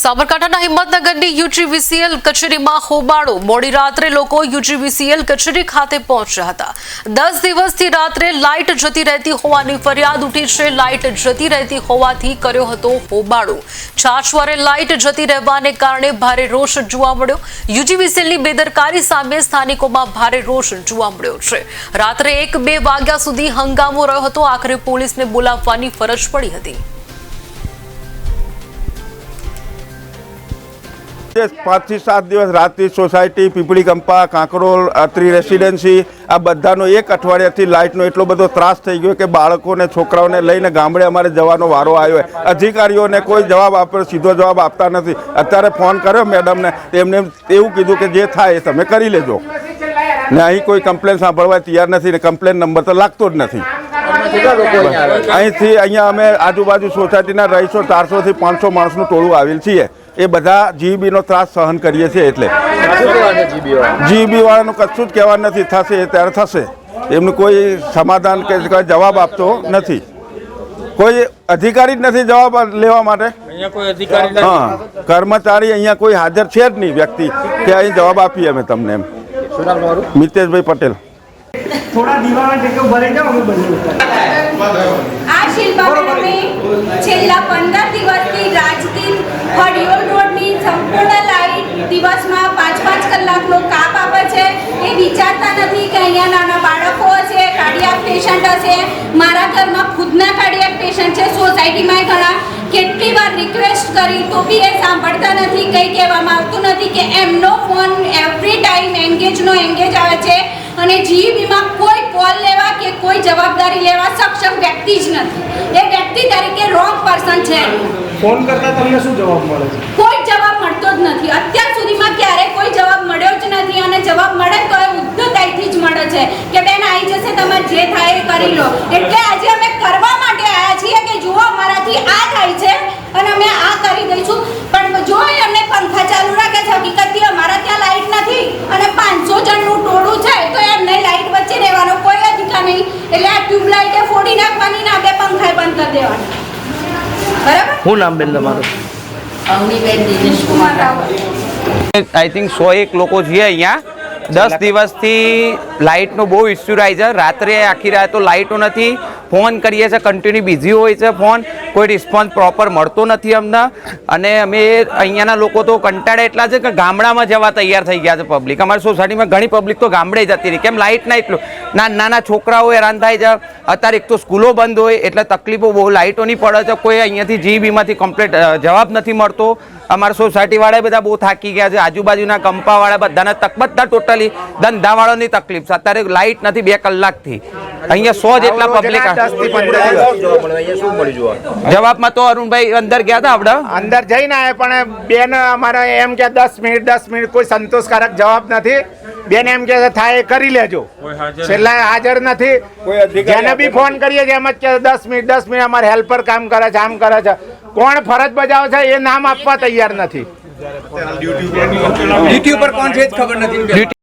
સાબરકાંઠાના હિંમતનગરની યુજીવીસીએલ કચેરીમાં હોબાળો. મોડી રાત્રે લોકો યુજીવીસીએલ કચેરી ખાતે પહોંચ્યા હતા. દસ દિવસથી રાત્રે લાઇટ જતી રહેતી હોવાની ફરિયાદ ઉઠી છે. લાઇટ જતી રહેતી હોવાથી કર્યો હતો હોબાળો. છાછવારે લાઇટ જતી રહેવાને કારણે ભારે રોષ જોવા મળ્યો. યુજીવીસીએલની બેદરકારી સામે સ્થાનિકોમાં ભારે રોષ જોવા મળ્યો છે. રાત્રે એક બે વાગ્યા સુધી હંગામો રહ્યો હતો. આખરે પોલીસને બોલાવવાની ફરજ પડી હતી. પાંચથી સાત દિવસ રાતથી સોસાયટી, પીપળી કંપા, કાંકરોલ અત્રી રેસિડેન્સી, આ બધાનો એક અઠવાડિયાથી લાઇટનો એટલો બધો ત્રાસ થઈ ગયો કે બાળકોને, છોકરાઓને લઈને ગામડે અમારે જવાનો વારો આવ્યો હોય. અધિકારીઓને કોઈ જવાબ આપ્યો સીધો જવાબ આપતા નથી. અત્યારે ફોન કર્યો મેડમને તેમને એવું કીધું કે જે થાય એ તમે કરી લેજો. ને અહીં કોઈ કમ્પ્લેન સાંભળવા તૈયાર નથી ને કમ્પ્લેન નંબર તો લાગતો જ નથી. અહીંથી અહીંયા અમે આજુબાજુ સોસાયટીના રહીશો ચારસોથી પાંચસો માણસનું ટોળું આવેલ છીએ. એ બધા જીબીનો ત્રાસ સહન કરીએ છીએ એટલે. જીબી વાળાનું કશું જ કહેવા નથી. થશે એ ત્યારે થશે. એમનું કોઈ સમાધાન કે કોઈ જવાબ આપતો નથી. કોઈ અધિકારી જ નથી જવાબ લેવા માટે. અહીંયા કોઈ અધિકારી નથી? હા. કર્મચારી અહીંયા કોઈ હાજર છે જ નહીં વ્યક્તિ કે અહીં જવાબ આપીએ અમે તમને એમ. મિતેશભાઈ પટેલ. થોડા દીવાના ટેકો ભરાઈ જાઓ અમે બંને. આ શિલ્પાબેન અમે છેલ્લા પંદર દિવસથી રાજકીય નથી કે અહીંયા નાના બાળકો છે કાર્ડિયાક પેશન્ટ છે. મારા ઘરમાં ખુદના કાર્ડિયાક પેશન્ટ છે. સોસાયટીમાં ઘણા કેટલી વાર રિક્વેસ્ટ કરી તો બી એ સાંભળતા નથી કંઈ કહેવામાં આવતું નથી કે એમનો ફોન એવરી ટાઈમ એન્ગેજનો એન્ગેજ આવે છે. અને જીબીમાં કોઈ કોલ લેવા કે કોઈ જવાબદારી લેવા સક્ષમ વ્યક્તિ જ નથી. એ વ્યક્તિ તરીકે રોંગ પર્સન છે. ફોન કરતા તમને શું જવાબ મળે છે? કોઈ જવાબ મળતો જ નથી. અત્યાર સુધીમાં ક્યારે કોઈ જવાબ મળ્યો જ નથી અને જવાબ મળે તો એ ઉદ્ધતાઈથી જ મળે છે કે બેન આવી જશે તમારે જે થાય એ કરી લો એટલે આજે અમે કરવા માટે આવ્યા છીએ કે જુઓ અમારાથી આ થાય છે અને અમે આ કરી દઈશું પણ જો એ અમને પંખા ચાલુ રાખે છે હકીકતથી અમારા ત્યાં લાઈટ નથી અને પાંચસો જણનું ટોળું છે તો એમને લાઈટ વચ્ચે રહેવાનો કોઈ અધિકાર નહીં આ ફોડી નાખવાની ને આપણે પંખા બંધ કરી દેવાના. બરાબર? શું નામ બેન તમારું Avaniben Dinesh Kumar Raval. I think so એક લોકો છીએ અહીંયા. દસ દિવસથી લાઇટનો બહુ ઇસ્યુ રહે છે. રાત્રે આખી રાત તો લાઇટો નથી. ફોન કરીએ છીએ કન્ટિન્યુ બિઝી હોય છે ફોન. કોઈ રિસ્પોન્સ પ્રોપર મળતો નથી અમને. અને અમે અહીંયાના લોકો તો કંટાળે એટલા છે કે ગામડામાં જવા તૈયાર થઈ ગયા છે પબ્લિક અમારી સોસાયટીમાં ઘણી પબ્લિક તો ગામડે જતી રહી. કેમ? લાઇટ ના એટલું. ના નાના છોકરાઓ હેરાન થાય છે. અત્યારે એક તો સ્કૂલો બંધ હોય એટલે તકલીફો બહુ લાઇટોની પડે છે. કોઈ અહીંયાથી જીબીમાંથી કમ્પ્લેટ જવાબ નથી મળતો. અમારા સોસાયટી વાળા બધા બહુ થાકી ગયા છે. આજુબાજુના કંપા વાળા બધાના તક બધા ટોટલી ધંધાવાળાની તકલીફ છે. અત્યારે લાઇટ નથી બે કલાકથી. અહીંયા સો જેટલા પબ્લિક જવાબમાં તો અરુણભાઈ અંદર ગયા હતા આપણે? અંદર જઈને આવ્યા પણ બેન અમારે એમ કે દસ મિનિટ દસ મિનિટ કોઈ સંતોષકારક જવાબ નથી. બેન એમ કે થાય એ કરી લેજો. છેલ્લા હાજર નથી. કોઈ જેને બી ફોન કરીએ છીએ એમ જ કે દસ મિનિટ દસ મિનિટ અમારે હેલ્પર કામ કરે છે આમ કરે છે. કોણ ફરજ બજાવે છે એ નામ આપવા તૈયાર નથી. ડ્યુટી ઉપર કોણ છે ખબર નથી